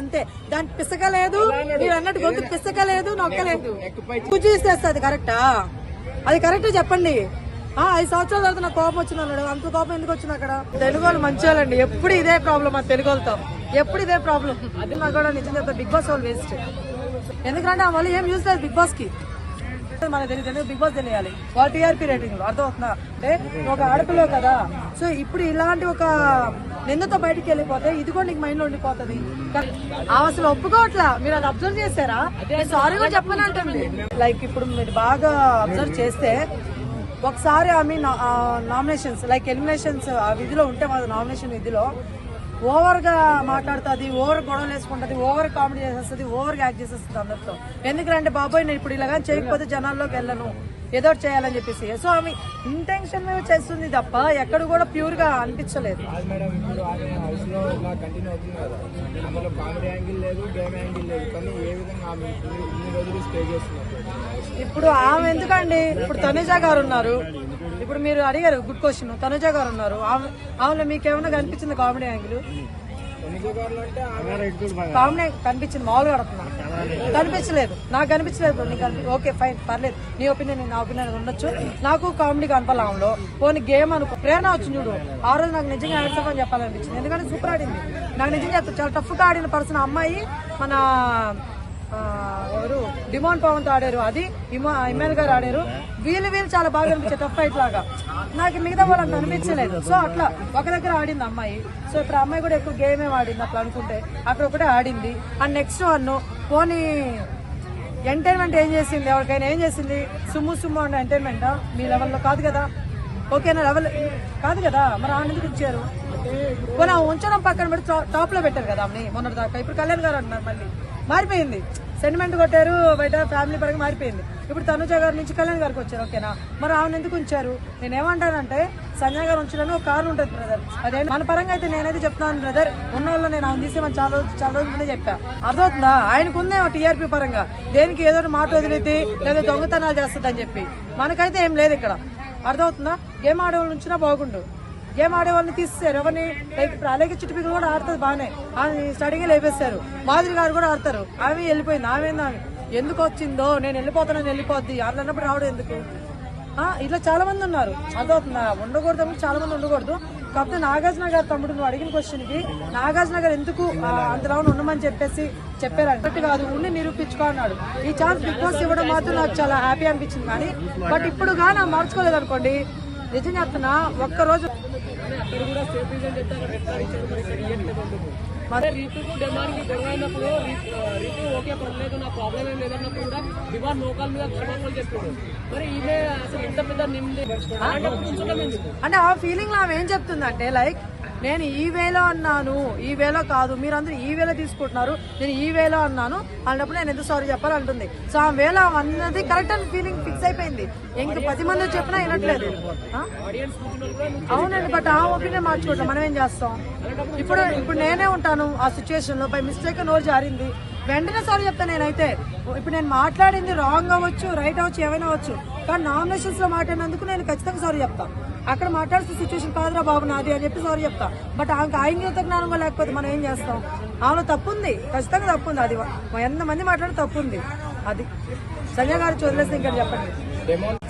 అంతే. దానికి పిసకలేదు. మీరు అన్నట్టు గొంతు పిసకలేదు నొక్కలేదు. పూజ చేస్తే కరెక్టా అది కరెక్ట్ చెప్పండి. ఆ ఐదు సంవత్సరాల తర్వాత నాకు కోపం వచ్చింది అన్నాడు. అంత కోపం ఎందుకు వచ్చింది అక్కడ? తెలుగు వాళ్ళు మంచి వాళ్ళండి ఎప్పుడు ఇదే ప్రాబ్లం మా తెలుగు వాళ్ళతో ఎప్పుడు ఇదే ప్రాబ్లం అది నాకు కూడా నిజం చెప్తా. బిగ్ బాస్ వాళ్ళు వేస్ట్ ఎందుకంటే ఆ వాళ్ళు ఏం యూజ్ లేదు బిగ్ బాస్కి. మనకు తెలియదు బిగ్ బాస్ తెలియాలి? వాళ్ళ టీఆర్పీ రేటింగ్ అర్థం అవుతుందా అంటే ఒక ఆడపిల్ల కదా. సో ఇప్పుడు ఇలాంటి ఒక నిందతో బయటికి వెళ్ళిపోతే ఇది కూడా నీకు మైండ్లో ఉండిపోతుంది. అసలు ఒప్పుకోవట్లా. మీరు అది అబ్జర్వ్ చేశారా? సారీ కూడా చెప్పని అంటుంది. లైక్ ఇప్పుడు మీరు బాగా అబ్జర్వ్ చేస్తే ఒకసారి ఆమె నామినేషన్స్ లైక్ ఎలిమినేషన్స్ ఆ విధిలో ఉంటే మాది నామినేషన్ విధిలో ఓవర్గా మాట్లాడుతుంది ఓవర్ గొడవలు వేసుకుంటది ఓవర్ కామెడీ చేసేస్తుంది ఓవర్ యాక్ట్ చేసేస్తుంది అందరితో. ఎందుకంటే బాబాయ్ నేను ఇప్పుడు ఇలాగా చేయకపోతే జనాల్లోకి వెళ్ళను. ఏదో ఒకటి చేయాలని చెప్పేసి. సో ఆమె ఇంటెన్షన్ మీద చేస్తుంది తప్ప ఎక్కడ కూడా ప్యూర్గా అనిపించలేదు ఇప్పుడు ఆమె ఎందుకండి? ఇప్పుడు తనుజ గారు ఉన్నారు. ఇప్పుడు మీరు అడిగారు గుడ్ క్వశ్చన్ తనుజ గారు ఉన్నారు. ఆమె ఆమెలో మీకు ఏమైనా కనిపించింది కామెడీ యాంగిల్? తొమ్మిది కనిపించింది మామూలుగా అడుగుతున్నా కనిపించలేదు. నాకు కనిపించలేదు నీకు ఓకే ఫైన్ పర్లేదు. నీ ఒపీనియన్ నా ఒపీనియన్ ఉండొచ్చు. నాకు కామెడీ కనపాలి ఆమెలో పోనీ గేమ్ అనుకో ప్రేరణ వచ్చింది చూడు. ఆ రోజు నాకు నిజంగా ఆన్సర్ అని చెప్పాలనిపించింది. ఎందుకంటే సూపర్ ఆడింది. నాకు నిజంగా చెప్తా చాలా టఫ్గా ఆడిన పర్సన్ అమ్మాయి మన ఎవరు? డిమాండ్ పవన్తో ఆడారు. అది ఇమా ఇమాన్ గారు ఆడారు. వీళ్ళు వీళ్ళు చాలా బాగా అనిపించారు టఫ్ ఫైట్ లాగా. నాకు మిగతా వాళ్ళంత అనిపించలేదు. సో అట్లా ఒక దగ్గర ఆడింది అమ్మాయి. సో ఇప్పుడు అమ్మాయి కూడా ఎక్కువ గేమ్ ఏం ఆడింది అట్లా అనుకుంటే అక్కడ ఒకటే ఆడింది. అండ్ నెక్స్ట్ వన్ పోనీ ఎంటర్టైన్మెంట్ ఏం చేసింది? ఎవరికైనా ఏం చేసింది? సుమ్ము సుమ్ము అన్న ఎంటర్టైన్మెంట్ మీ లెవెల్లో కాదు కదా. ఓకేనా లెవెల్ కాదు కదా. మరి ఆమె ఇచ్చారు? పోనీ ఆ ఉంచడం పక్కన పెట్టి టాప్లో పెట్టారు కదా ఆమెని మొన్నటి దాకా ఇప్పుడు కళ్యాణ్ గారు అంటున్నారు మళ్ళీ. మారిపోయింది. సెంటిమెంట్ కొట్టారు బయట ఫ్యామిలీ పరంగా మారిపోయింది. ఇప్పుడు తనుజ గారి నుంచి కళ్యాణ్ గారికి వచ్చారు ఓకేనా మరి ఆమెను ఎందుకు ఉంచారు? నేను ఏమంటానంటే సంజయ్ గారు ఉంచడానికి ఒక కారణం ఉంటుంది బ్రదర్ అదే మన పరంగా అయితే నేనైతే చెప్తాను బ్రదర్ ఉన్న వాళ్ళు నేను ఆమె తీసేమని చాలా రోజు చాలా రోజుల ముందే చెప్పా. అర్థమవుతుందా? ఆయనకు ఉందే టీఆర్పీ పరంగా. దేనికి ఏదో మాట వదిలితే లేదా దొంగతనాలు చేస్తుందని చెప్పి. మనకైతే ఏం లేదు ఇక్కడ. అర్థమవుతుందా? గేమ్ ఆడవాళ్ళు ఉంచినా బాగుండు. గేమ్ ఆడేవాళ్ళని తీస్తారు తీసేశారు? ఎవరిని? లైక్ అలాగే చిట్టుపిక్కలు కూడా ఆడుతుంది బాగానే. ఆమె స్టడీగా లేపేశారు. మాధురి గారు కూడా ఆడతారు. ఆమె వెళ్ళిపోయింది. ఆమె ఆమె? ఎందుకు వచ్చిందో? నేను వెళ్ళిపోతానని వెళ్ళిపోద్ది. అన్నప్పుడు రావడం ఎందుకు? ఇట్లా చాలా మంది ఉన్నారు. అదవుతుందా ఉండకూడదు అంటే చాలా మంది ఉండకూడదు. కాకపోతే నాగార్జున గారు తమ్ముడు నువ్వు అడిగిన క్వశ్చన్కి నాగార్జున గారు ఎందుకు ఆ, ఉండమని చెప్పేసి చెప్పారు అన్నట్టు కాదు ఉండి నిరూపించుకో అన్నాడు. ఈ ఛాన్స్ బిగ్ బాస్ ఇవ్వడం మాత్రం నాకు చాలా హ్యాపీ అనిపించింది కానీ బట్ ఇప్పుడు కానీ నా మార్చుకోలేదు అనుకోండి నిజం చెప్తున్నా ఒక్క రోజు మరి రీతుకు డిమాండ్కి దొంగ అయినప్పుడు రీతు ఓకే పర్లేదు నా ప్రాబ్లం ఏం లేదన్నప్పుడు కూడా డిమాండ్ నోకాల మీద ధర్మాలు చెప్పాడు మరి ఈమె అసలు ఇంత పెద్ద నిమ్ది అంటే ఆ ఫీలింగ్లో ఆమె ఏం చెప్తుందంటే లైక్ నేను ఈ వేలో అన్నాను ఈ వేలో కాదు మీరందరూ ఈ వేలో తీసుకుంటున్నారు నేను ఈ వేలో అన్నాను. అన్నప్పుడు నేను ఎందుకు సారీ చెప్పాలి అంటుంది సో ఆ వేలో అన్నది కరెక్ట్ అని ఫీలింగ్ ఫిక్స్ అయిపోయింది. ఇంక పది మంది చెప్పినా వినట్లేదు. అవునండి బట్ ఆ ఒపీనియన్ మార్చుకుంటాం మనం ఏం చేస్తాం? ఇప్పుడు ఇప్పుడు నేనే ఉంటాను ఆ సిచ్యువేషన్లో బై మిస్టేక్ నోరు జారింది. వెంటనే సారీ చెప్తాను నేనైతే. ఇప్పుడు నేను మాట్లాడింది రాంగ్ అవ్వచ్చు రైట్ అవ్వచ్చు ఏమైనా అవ్వచ్చు. కానీ నామినేషన్స్లో మాట్లాడినందుకు నేను ఖచ్చితంగా సారీ చెప్తాను అక్కడ మాట్లాడుతున్న సిచ్యువేషన్ కాదురా బాబు నాది అని చెప్పి సారీ చెప్తా. బట్ ఆమెకు ఆయంగిత జ్ఞానంగా లేకపోతే మనం ఏం చేస్తాం? ఆమెలో తప్పు ఉంది ఖచ్చితంగా తప్పు ఉంది అది ఎంతమంది మాట్లాడితే తప్పు ఉంది అది. సంజయ్ గారు వదిలేస్తే ఇంకా చెప్పండి?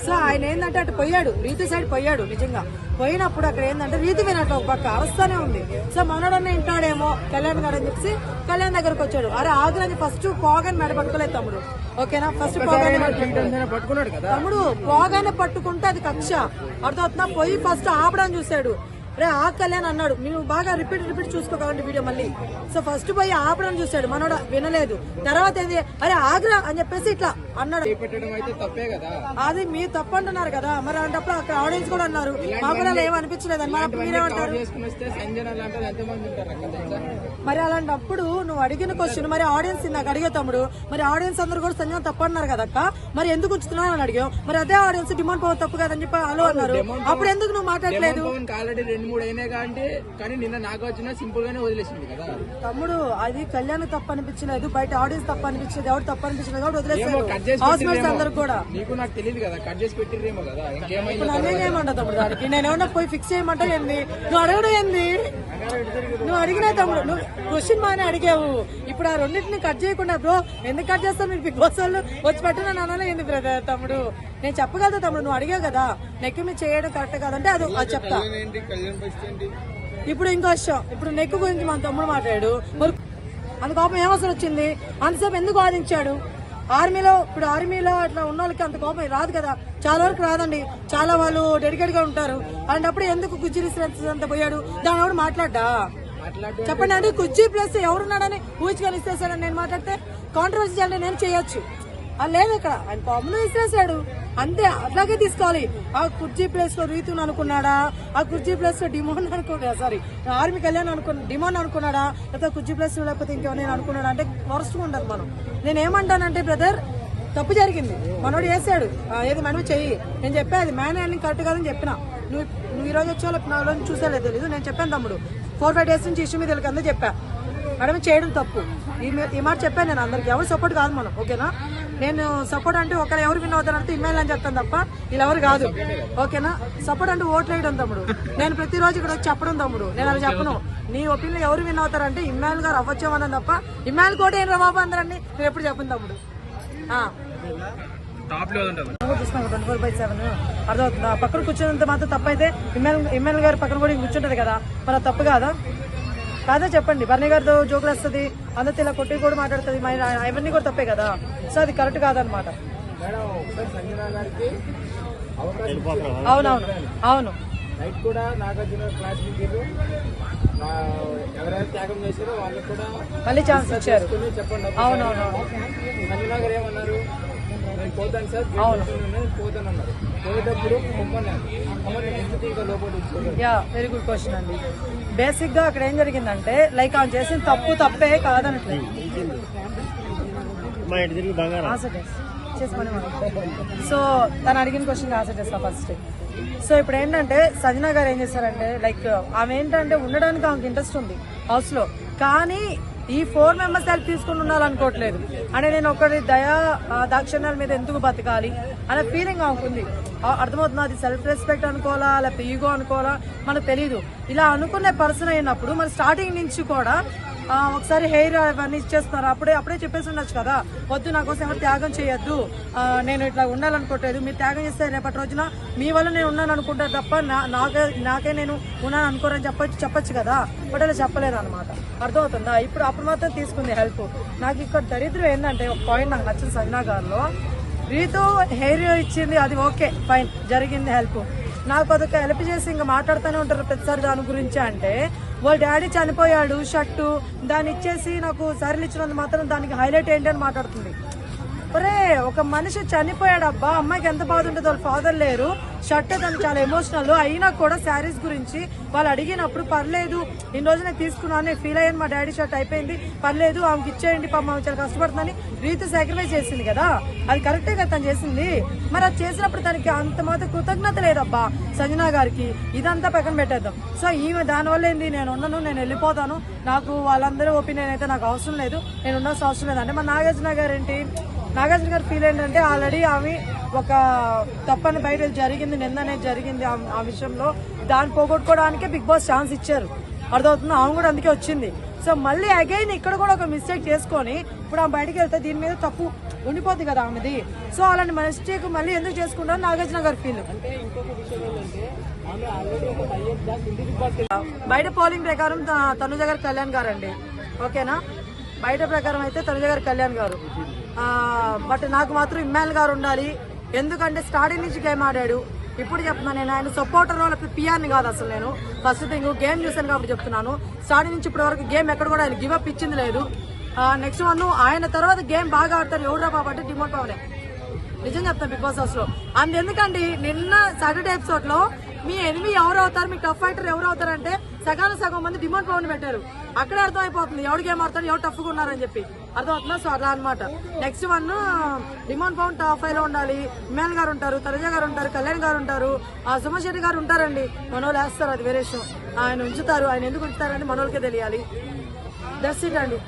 సో ఆయన ఏంటంటే అటు పోయాడు రీతి సైడ్ పోయాడు నిజంగా. పోయినప్పుడు అక్కడ ఏంటంటే రీతి వినట్టు ఒక పక్క అరస్తానే ఉంది. సో మనోడన్న ఇంటాడేమో కళ్యాణ్ గారు అని చెప్పి కళ్యాణ్ దగ్గరకు వచ్చాడు. అరే ఆగులని ఫస్ట్ పోగాని మెడ పట్టుకోలేదు తమ్ముడు. ఓకేనా ఫస్ట్ పోగానే తమ్ముడు పోగానే పట్టుకుంటే అది కక్ష. అర్థమవుతున్నా పోయి ఫస్ట్ ఆపడం చూశాడు. రే ఆ కళ్యాణ్ అన్నాడు. నువ్వు బాగా రిపీట్ రిపీట్ చూసుకో కావండి వీడియో మళ్ళీ. సో ఫస్ట్ పోయి ఆపడం చూశాడు. మనోడు వినలేదు. తర్వాత ఏంది? అరే ఆగ్రా అని చెప్పేసి ఇట్లా అన్నాడు. కదా? అది మీరు తప్పు అంటున్నారు కదా. మరి అలాంటప్పుడు అక్కడ ఆడియన్స్ కూడా అన్నారు. మాకు కూడా ఏం అనిపించలేదు మరి మీరేమంటారు మరి అలాంటప్పుడు నువ్వు అడిగిన క్వశ్చన్ మరి ఆడియన్స్ నాకు అడిగే తమ్ముడు మరి ఆడియన్స్ అందరూ కూడా సంజయ్ తప్పు అన్నారు కదక్క మరి ఎందుకు ఉంచుతున్నావు అని అడిగావు మరి అదే ఆడియన్స్ డిమాండ్ పవర్ తప్పు కదని చెప్పి అలో అన్నారు. అప్పుడు ఎందుకు నువ్వు మాట్లాడలేదు? రెండు మూడు అయినాయి కాబట్టి కానీ నిన్న నాకు వచ్చిన సింపుల్ గానే వదిలేసింది కదా. తమ్ముడు అది కళ్యాణ్ తప్పు అనిపించలేదు బయట ఆడియన్స్ తప్పు అనిపించలేదు ఎవరు తప్పు అనిపించలేదు ఏమో కట్ చేసి హౌస్ మేట్స్. అందరు కూడా. నీకు నాకు తెలియదు కదా కట్ చేసి పెట్టిర్రేమో కదా ఇంకేమైందో ఏమంటా తమ్ముడు దానికి? నేను ఏమన్నా పోయి ఫిక్స్ చేయమంటా ఏంది? నువ్వు అడగడం ఏంది? నువ్వు అడిగినా తమ్ముడు. నువ్వు క్వశ్చన్ బాగానే అడిగావు. ఇప్పుడు ఆ రెండింటిని కట్ చేయకుండా బ్రో ఎందుకు కట్ చేస్తావు? మీరు బిగ్ బాస్ వాళ్ళు వచ్చి పెట్టిన నాన్న. ఏంది బ్రదర్ తమ్ముడు? నేను చెప్పగలుగుతా తమ్ముడు నువ్వు అడిగావు కదా. నెక్ మీద చేయడం కరెక్ట్ కాదంటే అది అది చెప్తా. ఇప్పుడు ఇంకో విషయం. ఇప్పుడు నెక్ గురించి మన తమ్ముడు మాట్లాడాడు. మరి అంత కోపం ఏమవసరం వచ్చింది? అంతసేపు ఎందుకు వాదించాడు? ఆర్మీలో ఇప్పుడు ఆర్మీలో అట్లా ఉన్న వాళ్ళకి అంత కోపం రాదు కదా. చాలా వరకు రాదండి. చాలా వాళ్ళు డెడికేట్గా ఉంటారు. అలాంటప్పుడు ఎందుకు గుజ్జిరి శ్రేణి అంత పోయాడు? దాని ఎవడు మాట్లాడ్డా? మాట్లాడు చెప్పండి అండి కుర్చీ ప్లస్ ఎవరున్నాడని ఊహించుకొని ఇస్తేసాడని నేను మాట్లాడితే కాంట్రవర్సీ అంటే నేను చేయొచ్చు. అది లేదు ఇక్కడ ఆయన పాములు ఇస్తేసాడు అంతే అట్లాగే తీసుకోవాలి. ఆ కుర్చీ ప్లేస్లో రీతుని అనుకున్నాడా? ఆ కుర్చీ ప్లేస్లో డిమోన్ అనుకున్నా సారీ ఆర్మీ కళ్యాణ్ అనుకున్నా డిమోన్ అనుకున్నాడా? లేకపోతే కుర్చీ ప్లేస్ లేకపోతే ఇంకెవరైనా అనుకున్నాడా? అంటే వరస్ట్ ఉండదు మనం. నేను ఏమంటానంటే బ్రదర్ తప్పు జరిగింది. మనోడు చేశాడు ఆ, ఏది మనం చెయ్యి. నేను చెప్పా అది మ్యాన్ హ్యాండింగ్ కరెక్ట్ కాదని చెప్పిన. నువ్వు నువ్వు ఈ రోజు వచ్చే వాళ్ళకి నా రోజు చూసేలేదు తెలీదు. నేను చెప్పాను తమ్ముడు. ఫోర్ ఫైవ్ డేస్ నుంచి ఇష్యూ మీద వీళ్ళకి అందరూ చెప్పా. మేడం చేయడం తప్పు. ఈ మాట చెప్పాను నేను అందరికి. ఎవరు సపోర్ట్ కాదు మనం ఓకేనా? నేను సపోర్ట్ అంటే ఒకరు ఎవరు విన్ అవుతారంటే ఇమ్మాయిల్ అని చెప్తాను తప్ప వీళ్ళెవరు కాదు. ఓకేనా? సపోర్ట్ అంటే ఓట్లు వేయడం తమ్ముడు. నేను ప్రతిరోజు ఇక్కడ వచ్చి చెప్పడం తమ్ముడు. నేను అలా చెప్పను. నీ ఒపీనియన్ ఎవరు విన్ అవుతారంటే ఇమ్మాయిల్ గారు అవ్వచ్చేమని తప్ప ఇమ్మాయిల్ కూడా ఏం రా బాబు అందరండి నేను ఎప్పుడు చెప్పను తమ్ముడు. ట్వంటీ ఫోర్ బై సెవెన్ అర్థమవుతుందా? పక్కన కూర్చున్నంత మాత్రం తప్పు అయితే ఎమ్మెల్యే గారి పక్కన కూడా కూర్చుంటది కదా. మరి అది తప్పు కాదా? కాదా చెప్పండి. బర్నీ గారితో జోకులు వస్తుంది అందరితో ఇలా కొట్టి కూడా మాట్లాడుతుంది. మరి అవన్నీ కూడా తప్పే కదా? సో అది కరెక్ట్ కాదనమాట అవునవును. అవును. నైట్ కూడా నాగార్జున క్లాస్ దిగారు ఎవరైతే త్యాగం చేశారో వాళ్ళకి కూడా మళ్ళీ ఛాన్స్ ఇచ్చారు. చెప్పండి. సంజన గారు ఏమన్నారు? నేను పోతాను సార్. పోతాను అన్నారు. పోయేటప్పుడు యా వెరీ గుడ్ క్వశ్చన్ అండి. బేసిక్గా అక్కడ ఏం జరిగిందంటే లైక్ ఆమె చేసిన తప్పు తప్పే కాదనట్లేదు. సో తను అడిగిన క్వశ్చన్ ఆన్సర్ చేస్తా ఫస్ట్ సో ఇప్పుడు ఏంటంటే సజనా గారు ఏం చేశారంటే లైక్ ఆమె ఏంటంటే ఉండడానికి ఆమెకి ఇంట్రెస్ట్ ఉంది హౌస్లో. కానీ ఈ ఫోర్ మెంబర్స్ హెల్ప్ తీసుకుని ఉండాలనుకోవట్లేదు అంటే నేను ఒకటి దయా దాక్షిణ్యాల మీద ఎందుకు బతకాలి అనే ఫీలింగ్ ఆమెకు ఉంది అర్థమవుతుంది? అది సెల్ఫ్ రెస్పెక్ట్ అనుకోవాలా లేకపోతే ఈగో అనుకోవాలా? మనకు తెలియదు ఇలా అనుకునే పర్సన్ అయినప్పుడు మన స్టార్టింగ్ నుంచి కూడా ఒకసారి హెయిర్ అవన్నీ ఇచ్చేస్తున్నారు అప్పుడే అప్పుడే చెప్పేసి ఉండొచ్చు కదా. వద్దు నా కోసం ఎవరు త్యాగం చేయొద్దు. నేను ఇట్లా ఉండాలనుకోవట్లేదు. మీరు త్యాగం చేస్తే రేపటి రోజున మీ వల్ల నేను ఉన్నాను అనుకుంటారు తప్ప నా- నాకే నాకే నేను ఉన్నాను అనుకోరని చెప్పచ్చు చెప్పొచ్చు కదా. బట్ అలా చెప్పలేదు అనమాట అర్థమవుతుందా? ఇప్పుడు అప్పుడు మాత్రం తీసుకుంది హెల్ప్. నాకు ఇక్కడ దరిద్రం ఏంటంటే ఒక పాయింట్ నాకు నచ్చింది సజ్నా గారిలో. రీతు హెయిర్ ఇచ్చింది అది ఓకే ఫైన్ జరిగింది హెల్ప్. నాకు అదొక హెల్ప్ చేసి ఇంకా మాట్లాడుతూనే ఉంటారు ప్రతిసారి దాని గురించి అంటే వాళ్ళ డాడీ చనిపోయాడు షర్టు దాన్ని ఇచ్చేసి నాకు సరిలు ఇచ్చినందుకు మాత్రం దానికి హైలైట్ ఏంటి అని మాట్లాడుతుంది. ఒరే ఒక మనిషి చనిపోయాడు అబ్బా అమ్మాయికి ఎంత బాధ ఉంటుందో వాళ్ళ ఫాదర్ లేరు. షర్ట్ తను చాలా ఎమోషనల్ అయినా కూడా శారీస్ గురించి వాళ్ళు అడిగినప్పుడు పర్లేదు ఇన్ని రోజు నేను తీసుకున్నాను ఫీల్ అయ్యాను మా డాడీ షర్ట్ అయిపోయింది పర్లేదు ఆమెకి ఇచ్చేయండి పాపం ఆమె చాలా కష్టపడుతుందని రీతి సాక్రిఫైస్ చేసింది కదా. అది కరెక్టే కదా తను చేసింది? మరి అది చేసినప్పుడు తనకి అంత మాత్రం కృతజ్ఞత లేదబ్బా సంజనా గారికి. ఇదంతా పక్కన పెట్టేద్దాం. సో ఈమె దానివల్ల ఏంది? నేను ఉన్నాను నేను వెళ్ళిపోతాను. నాకు వాళ్ళందరూ ఒపీనియన్ అయితే నాకు అవసరం లేదు. నేను ఉన్న అవసరం లేదు. అంటే మా నాగార్జున గారు ఏంటి? నాగార్జున గారి ఫీల్ ఏంటంటే ఆల్రెడీ ఆమె ఒక తప్పని బయట జరిగింది నిన్న అనేది జరిగింది ఆ- విషయంలో. దాన్ని పోగొట్టుకోవడానికే బిగ్ బాస్ ఛాన్స్ ఇచ్చారు. అర్థమవుతుంది? ఆమె కూడా అందుకే వచ్చింది. సో మళ్ళీ అగైన్ ఇక్కడ కూడా ఒక మిస్టేక్ చేసుకొని ఇప్పుడు ఆమె బయటికి వెళ్తే దీని మీద తప్పు ఉండిపోద్ది కదా ఆమెది. సో అలాంటి మిస్టేక్ మళ్ళీ ఎందుకు చేసుకుంటారు? నాగార్జున గారి ఫీల్ బాస్ బయట పోలింగ్ ప్రకారం తనుజ గారు కళ్యాణ్ గారు అండి ఓకేనా బయట ప్రకారం అయితే తనుజ గారు కళ్యాణ్ గారు. బట్ నాకు మాత్రం ఇమ్మాయిల్ గారు ఉండాలి. ఎందుకంటే స్టార్టింగ్ నుంచి గేమ్ ఆడాడు. ఇప్పుడు చెప్తున్నాను నేను ఆయన సపోర్టర్ వాళ్ళకి పిఆర్ని కాదు అసలు నేను. ఫస్ట్ థింగ్ గేమ్ చూసాను కాబట్టి చెప్తున్నాను. స్టార్టింగ్ నుంచి ఇప్పటి వరకు గేమ్ ఎక్కడ కూడా ఆయన గివప్ ఇచ్చింది లేదు. నెక్స్ట్ వన్ ఆయన తర్వాత గేమ్ బాగా ఆడతారు. ఎవరు బాబు అంటే డిమోట్ పవనే. నిజం చెప్తాను బిగ్ బాస్ హౌస్లో ఎందుకండి నిన్న సాటర్డే ఎపిసోడ్లో మీ ఎనిమి ఎవరు అవుతారు? మీ టఫ్ ఫైటర్ ఎవరు అవుతారంటే సగాల సగం మంది డిమాండ్ పవన్ పెట్టారు. అక్కడే అర్థమైపోతుంది. అయిపోతుంది ఎవరికి ఆడతారు ఎవరు టఫ్గా ఉన్నారని చెప్పి. అర్థమవుతుందా? సో అలా అనమాట next one demand Pawan top ఫైవ్లో ఉండాలి. మేల్ గారు ఉంటారు తరజ గారు ఉంటారు కళ్యాణ్ గారు ఉంటారు. ఆ సుమన్ గారు ఉంటారండి. మనోళ్ళు వేస్తారు అది వేరే విషయం. ఆయన ఉంచుతారు. ఆయన ఎందుకు ఉంచుతారని మనోళ్ళకే తెలియాలి. దట్స్ ఇట్ అండి.